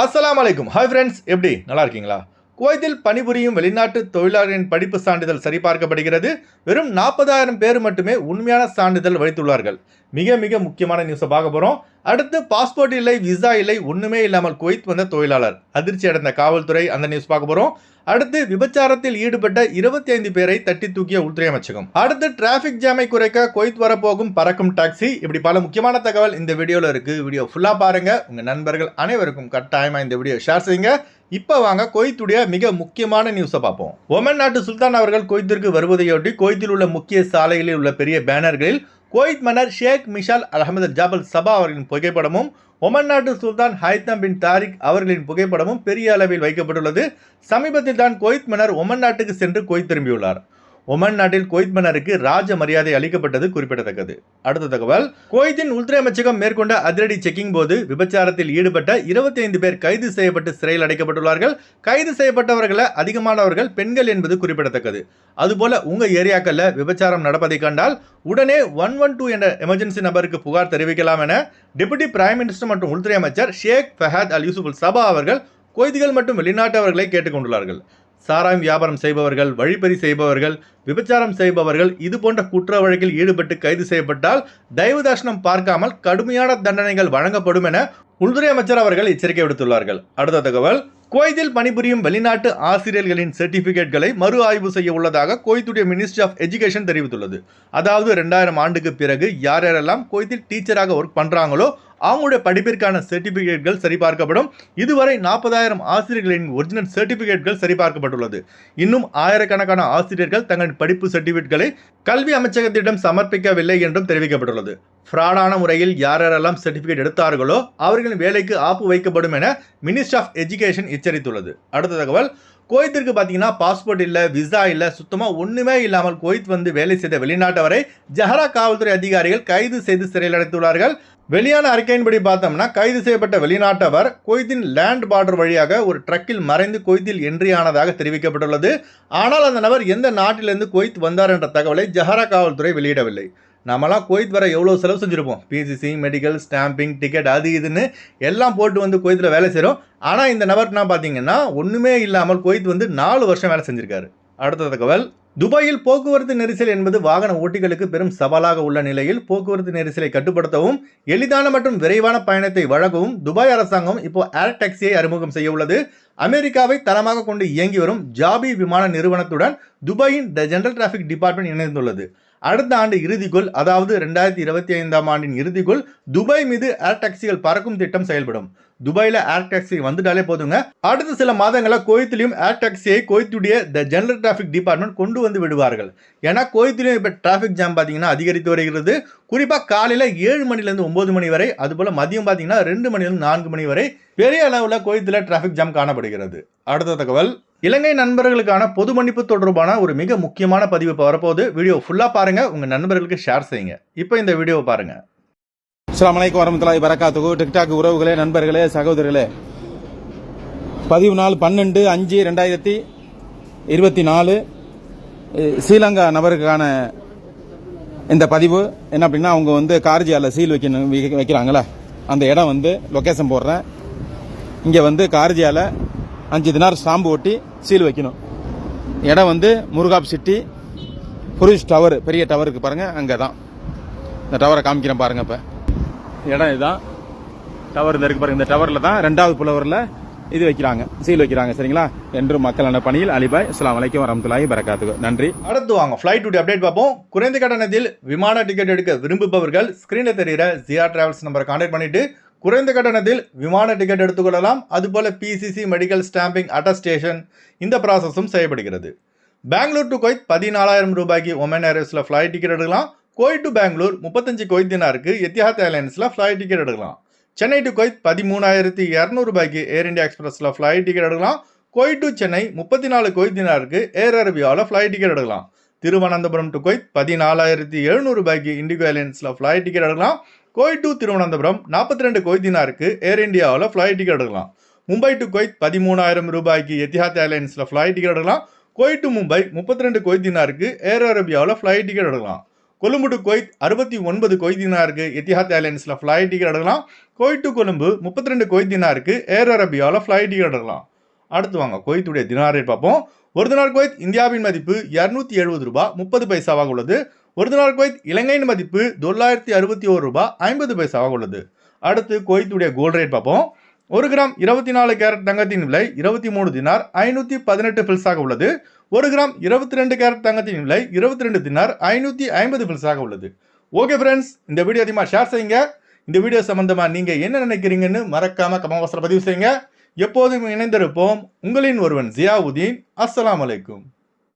அஸ்லாம் வலைக்கும் hi friends எப்படி? நல்லா இருக்கீங்களா? குவைத்தில் பணிபுரியும் வெளிநாட்டு தொழிலாளரின் படிப்பு சான்றிதழ் சரிபார்க்கப்படுகிறது. வெறும் நாற்பதாயிரம் பேர் மட்டுமே உண்மையான சான்றிதழ் வைத்துள்ளார்கள். மிக மிக முக்கியமான நியூஸை பார்க்க போகிறோம் அடுத்து பாஸ்போர்ட் இல்லை விசா இல்லை ஒன்றுமே இல்லாமல் குவைத் வந்த தொழிலாளர். அதிர்ச்சி அடைந்த காவல்துறை அந்த நியூஸ் பார்க்க போகிறோம் அடுத்து விபச்சாரத்தில் ஈடுபட்ட இருபத்தி ஐந்து பேரை தட்டி தூக்கிய உள்துறை அமைச்சகம். அடுத்து டிராபிக் ஜாமை குறைக்க கொய்த் வரப்போகும் பறக்கும் டாக்ஸி இப்படி பல முக்கியமான தகவல் இந்த வீடியோல இருக்கு. வீடியோ ஃபுல்லா பாருங்க. உங்க நண்பர்கள் அனைவருக்கும் கட்டாயமா இந்த வீடியோ ஷேர் செய்யுங்க. இப்போ வாங்க கொய்த்துடைய மிக முக்கியமான நியூஸை பார்ப்போம். ஒமன் நாட்டு சுல்தான் அவர்கள் கொய்த்திற்கு வருவதையொட்டி கொய்த்தில் உள்ள முக்கிய சாலைகளில் உள்ள பெரிய பேனர்களில் குவைத் மன்னர் ஷேக் மிஷால் அகமது ஜாபல் சபா அவர்களின் புகைப்படமும் ஒமன் நாட்டு சுல்தான் ஹைத்தம் பின் தாரிக் அவர்களின் புகைப்படமும் பெரிய அளவில் வைக்கப்பட்டுள்ளது. சமீபத்தில் தான் குவைத் மன்னர் ஒமன் நாட்டுக்கு சென்று குவைத் திரும்பியுள்ளார். ஒமன் நாட்டில் குவைத் மன்னருக்கு ராஜ மரியாதை அளிக்கப்பட்டது குறிப்பிடத்தக்கது. அடுத்த தகவல் குவைத்தின் உள்துறை அமைச்சகம் மேற்கொண்ட அதிரடி செக்கிங் போது விபச்சாரத்தில் ஈடுபட்ட இருபத்தி ஐந்து பேர் கைது செய்யப்பட்டு சிறையில் அடைக்கப்பட்டுள்ளார்கள். கைது செய்யப்பட்டவர்களை அதிகமானவர்கள் பெண்கள் என்பது குறிப்பிடத்தக்கது. அதுபோல உங்க ஏரியாக்கள்ல விபச்சாரம் நடப்பதை கண்டால் உடனே ஒன் ஒன் டூ என்ற எமர்ஜென்சி நபருக்கு புகார் தெரிவிக்கலாம் என டெபுட்டி பிரைம் மினிஸ்டர் மற்றும் உள்துறை அமைச்சர் ஷேக் ஃபஹத் அல் யூசுப் சபா அவர்கள் கொய்திகள் மற்றும் வெளிநாட்டவர்களை கேட்டுக்கொண்டுள்ளார்கள். சாராயம் வியாபாரம் செய்பவர்கள் வழிப்பறி செய்பவர்கள் விபச்சாரம் செய்பவர்கள் இது போன்ற குற்ற வழக்கில் ஈடுபட்டு கைது செய்யப்பட்டால் தயவுதாசனம் பார்க்காமல் கடுமையான தண்டனைகள் வழங்கப்படும் என உள்துறை அமைச்சர் அவர்கள் எச்சரிக்கை விடுத்துள்ளார்கள். அடுத்த தகவல் குவைத்தில் பணிபுரியும் வெளிநாட்டு ஆசிரியர்களின் சர்டிபிகேட்களை மறு ஆய்வு செய்ய உள்ளதாக குவைத்துடைய மினிஸ்ட்ரி ஆஃப் எஜுகேஷன் தெரிவித்துள்ளது. அதாவது ரெண்டாயிரம் ஆண்டுக்கு பிறகு யார் யாரெல்லாம் குவைத்தில் டீச்சராக ஒர்க் பண்ணுறாங்களோ அவங்களுடைய படிப்பிற்கான சர்டிபிகேட்கள் சரிபார்க்கப்படும். இதுவரை நாற்பதாயிரம் ஆசிரியர்களின் ஒரிஜினல் சர்டிபிகேட்கள் சரிபார்க்கப்பட்டுள்ளது. இன்னும் ஆயிரக்கணக்கான ஆசிரியர்கள் தங்களின் படிப்பு சர்டிபிகேட்களை கல்வி அமைச்சகத்திடம் சமர்ப்பிக்கவில்லை என்றும் தெரிவிக்கப்பட்டுள்ளது. ஃப்ராடான முறையில் யாரெல்லாம் சர்டிஃபிகேட் எடுத்தார்களோ அவர்களின் வேலைக்கு ஆப்பு வைக்கப்படும் என மினிஸ்ட்ரி ஆஃப் எஜுகேஷன் எச்சரித்துள்ளது. அடுத்த தகவல் குவைத்திற்கு பார்த்தீங்கன்னா பாஸ்போர்ட் இல்லை விசா இல்லை சுத்தமாக ஒன்றுமே இல்லாமல் குவைத் வந்து வேலை செய்த வெளிநாட்டவரை ஜஹரா காவல்துறை அதிகாரிகள் கைது செய்து சிறையில் அடைத்துள்ளார்கள். வெளியான அறிக்கையின்படி பார்த்தோம்னா கைது செய்யப்பட்ட வெளிநாட்டவர் கொய்தின் லேண்ட் பார்டர் வழியாக ஒரு ட்ரக்கில் மறைந்து கொய்தில் என்றியானதாக தெரிவிக்கப்பட்டுள்ளது. ஆனால் அந்த நபர் எந்த நாட்டிலிருந்து கொய்த் வந்தார் என்ற தகவலை ஜஹரா காவல்துறை வெளியிடவில்லை. நம்மலாம் குவைத் வர எவ்வளோ செலவு செஞ்சுருப்போம். பிசிசி மெடிக்கல் ஸ்டாம்பிங் டிக்கெட் அது இதுன்னு எல்லாம் போட்டு வந்து குவைத்தில் வேலை செய்கிறோம் ஆனால் இந்த நபர்னா பார்த்தீங்கன்னா ஒன்றுமே இல்லாமல் குவைத் வந்து நாலு வருஷம் வேலை செஞ்சுருக்காரு. அடுத்த தகவல் துபாயில் போக்குவரத்து நெரிசல் என்பது வாகன ஓட்டிகளுக்கு பெரும் சவாலாக உள்ள நிலையில் போக்குவரத்து நெரிசலை கட்டுப்படுத்தவும் எளிதான மற்றும் விரைவான பயணத்தை வழங்கவும் துபாய் அரசாங்கம் இப்போ ஏர் டாக்ஸியை அறிமுகம் செய்ய உள்ளது. அமெரிக்காவை தரமாக கொண்டு இயங்கி வரும் ஜாபி விமான நிறுவனத்துடன் துபாயின் த ஜெனரல் டிராஃபிக் டிபார்ட்மெண்ட் இணைந்துள்ளது. அடுத்த ஆண்டு இறுதிக்குள் அதாவது ரெண்டாயிரத்தி இருபத்தி ஐந்தாம் ஆண்டின் இறுதிக்குள் துபாய் மீது ஏர் டாக்ஸிகள் பறக்கும் திட்டம் செயல்படும். துபாயில் ஏர் டாக்ஸி வந்துட்டாலே போதுங்க. அடுத்த சில மாதங்களில் கோயத்திலையும் ஏர் டாக்ஸியை கோயத்துடைய த ஜெனரல் டிராஃபிக் டிபார்ட்மெண்ட் கொண்டு வந்து விடுவார்கள். ஏன்னா கோயத்திலையும் இப்போ டிராஃபிக் ஜாம் பார்த்தீங்கன்னா அதிகரித்து வருகிறது. குறிப்பாக காலையில் ஏழு மணிலேருந்து ஒம்பது மணி வரை அதுபோல் மதியம் பார்த்தீங்கன்னா ரெண்டு மணிலேருந்து நான்கு மணி வரை பெரிய அளவில் கோயத்தில் டிராஃபிக் ஜாம் காணப்படுகிறது. அடுத்த தகவல். இலங்கை நண்பர்களுக்கான பொது மன்னிப்பு தொடர்பான ஒரு மிக முக்கியமான பதிவு இப்போ வரப்போகுது. வீடியோ ஃபுல்லாக பாருங்கள் உங்கள் நண்பர்களுக்கு ஷேர் செய்யுங்க. இப்போ இந்த வீடியோவை பாருங்கள் அஸ்லாம் வலைக்கம் வரக்காத்துக்கு வரகாத்துகு டிக்டாக் உறவுகளே நண்பர்களே சகோதரர்களே. பதிவு நாள் பன்னெண்டு அஞ்சு ரெண்டாயிரத்தி இருபத்தி நாலு. ஸ்ரீலங்கா நபருக்கான இந்த பதிவு. என்ன அப்படின்னா அவங்க வந்து கார்ஜியாவில் சீல் வைக்கணும் வைக்கிறாங்களே அந்த இடம் வந்து லொக்கேஷன் போடுறேன். இங்கே வந்து கார்ஜியால அஞ்சு தினார் ஸ்டாம்பு ஒட்டி சீல் வைக்கணும். இடம் வந்து முருகாப் சிட்டி புருஷ் டவர் பெரிய டவருக்கு பாருங்கள் அங்கே தான் இந்த டவரை காமிக்கிறேன் பாருங்கள் இப்போ. இடம் இதுதான். டவர் இந்த இருக்கு பாருங்கள் இந்த டவரில் தான் ரெண்டாவது புலவரில் இது வைக்கிறாங்க சீல் வைக்கிறாங்க சரிங்களா? என்று மக்களான பணியில் அலிபாய் அஸ்லாம் வலைக்கம் வரமத்துலாய் வரகாத்துக்கு நன்றி. அடுத்து வாங்க ஃப்ளைட் டூடி அப்டேட் பார்ப்போம். குறைந்த கட்டணத்தில் விமான டிக்கெட் எடுக்க விரும்புபவர்கள் ஸ்கிரீனில் தெரிகிற ஜியா டிராவல்ஸ் நம்பரை கான்டாக்ட் பண்ணிட்டு குறைந்த கட்டணத்தில் விமான டிக்கெட் எடுத்துக்கொள்ளலாம். அதுபோல பிசிசி மெடிக்கல் ஸ்டாம்பிங் அட்டஸ்டேஷன் இந்த ப்ராசஸும் செய்யப்படுகிறது. பெங்களூர் டு கொய்த் பதினாலாயிரம் ரூபாய்க்கு ஒமன் ஏர்வேஸில் ஃப்ளைட் டிக்கெட் எடுக்கலாம். கோயட் டு பெங்களூர் முப்பத்தஞ்சு கொய்த் தினாருக்கு எத்திஹாத் ஏர்லைன்ஸில் ஃப்ளைட் டிக்கெட் எடுக்கலாம். சென்னை டு கொய்த் பதிமூணாயிரத்தி இரநூறு ரூபாய்க்கு ஏர் இந்தியா எக்ஸ்பிரஸில் ஃப்ளைட் டிக்கெட் எடுக்கலாம். கோயட் டு சென்னை முப்பத்தி நாலு கொய்த் தினாருக்கு ஏர் அரேபியாவில் ஃப்ளைட் டிக்கெட் எடுக்கலாம். திருவனந்தபுரம் டு கொய்த் பதினாலாயிரத்தி எழுநூறு ரூபாய்க்கு இண்டிகோ ஏர்லைன்ஸில் ஃப்ளைட் டிக்கெட் எடுக்கலாம். கோயட் டு திருவனந்தபுரம் நாற்பத்தி ரெண்டு கொய்தினாருக்கு ஏர் இந்தியாவில் ஃப்ளைட் டிக்கெட் எடுக்கலாம். மும்பை டு கொய்த் பதிமூணாயிரம் ரூபாய்க்கு எத்திஹாத் ஏர்லைன்ஸில் ஃப்ளைட் டிக்கெட் எடுக்கலாம். கோயட் டு மும்பை முப்பத்தி ரெண்டு கொய்தினாருக்கு ஏர் அரேபியாவில் ஃப்ளைட் டிக்கெட் எடுக்கலாம். கொழும்பு டு கொய்த் அறுபத்தி ஒன்பது கொய்தினாருக்கு எத்திஹாத் ஏர்லைன்ஸில் ஃப்ளைட் டிக்கெட் எடுக்கலாம். குவைத் டு கொழும்பு முப்பத்தி ரெண்டு கொய்தினாருக்கு ஏர் அரேபியாவில் ஃப்ளைட் டிக்கெட் எடுக்கலாம். அடுத்து வாங்க கொய்த்துடைய தினார் ரேட் பார்ப்போம். ஒரு தினார் குவைத் இந்தியாவின் மதிப்பு இரநூத்தி எழுபது ரூபாய் முப்பது பைசாவாக உள்ளது ஒரு தினார் குவைத் இலங்கையின் மதிப்பு தொள்ளாயிரத்தி அறுபத்தி ஒரு ரூபாய் ஐம்பது பைசாவாக உள்ளது. அடுத்து குவைத்துடைய கோல்ட் ரேட் பார்ப்போம். ஒரு கிராம் இருபத்தி நாலு கேரட் தங்கத்தின் விலை இருபத்தி மூணு தினார் ஐநூற்றி பதினெட்டு பில்ஸாக உள்ளது. ஒரு கிராம் இருபத்தி ரெண்டு கேரட் தங்கத்தின் விலை இருபத்தி ரெண்டு தினார் ஐநூற்றி ஐம்பது பில்ஸாக உள்ளது. ஓகே ஃப்ரெண்ட்ஸ் இந்த வீடியோ அதிகமாக ஷேர் செய்யுங்க. இந்த வீடியோ சம்மந்தமாக நீங்கள் என்ன நினைக்கிறீங்கன்னு மறக்காம கமவாசல பதிவு செய்யுங்க. எப்போதும் இணைந்திருப்போம். உங்களின் ஒருவன் ஜியாவுதீன். அஸ்லாம் அலைக்கும்.